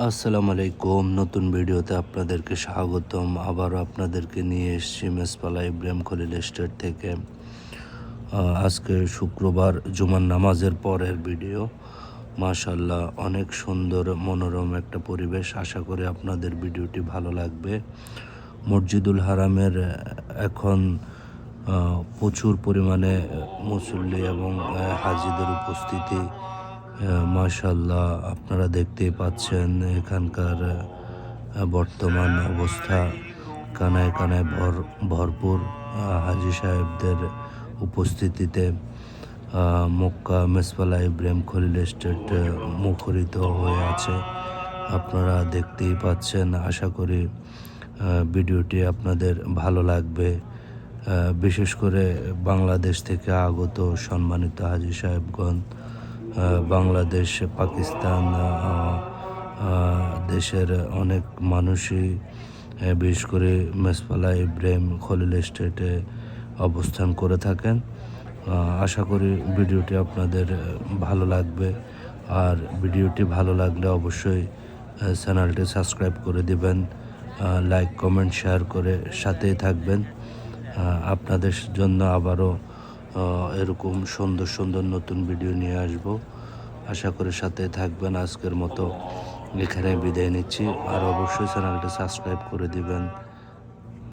আসসালামু আলাইকুম। নতুন ভিডিওতে আপনাদেরকে স্বাগতম। আবারও আপনাদেরকে নিয়ে এসেছি মেসপালা ইব্রাহিম খলিল এস্টেট থেকে। আজকে শুক্রবার জুমার নামাজের পরের ভিডিও। মাশাল্লাহ অনেক সুন্দর, মনোরম একটা পরিবেশ। আশা করি আপনাদের ভিডিওটি ভালো লাগবে। মসজিদুল হারামের এখন প্রচুর পরিমাণে মুসল্লি এবং হাজিদের উপস্থিতি মাশাল্লাহ আপনারা দেখতেই পাচ্ছেন এখানকার বর্তমান অবস্থা। কানায় কানায় ভর ভরপুর হাজি সাহেবদের উপস্থিতিতে মক্কা মেসপালা ইব্রাহিম খলিল এস্টেট মুখরিত হয়ে আছে। আপনারা দেখতেই পাচ্ছেন আশা করি ভিডিওটি আপনাদের ভালো লাগবে। বিশেষ করে বাংলাদেশ থেকে আগত সম্মানিত হাজি সাহেবগণ আহ, বাংলাদেশ, পাকিস্তান দেশের অনেক মানুষই বিশেষ করে মেসপালা ইব্রাহিম খলিল স্টেটে অবস্থান করে থাকেন। আশা করি ভিডিওটি আপনাদের ভালো লাগবে। আর ভিডিওটি ভালো লাগলে অবশ্যই চ্যানেলটি সাবস্ক্রাইব করে দিবেন। লাইক কমেন্ট শেয়ার করে সাথেই থাকবেন। আপনাদের জন্য আবারও এরকম সুন্দর সুন্দর নতুন ভিডিও নিয়ে আসব। আশা করে সাথে থাকবেন আজকের মতো। এখানে বিদায় নিচ্ছি। আর অবশ্যই চ্যানেলটা সাবস্ক্রাইব করে দিবেন।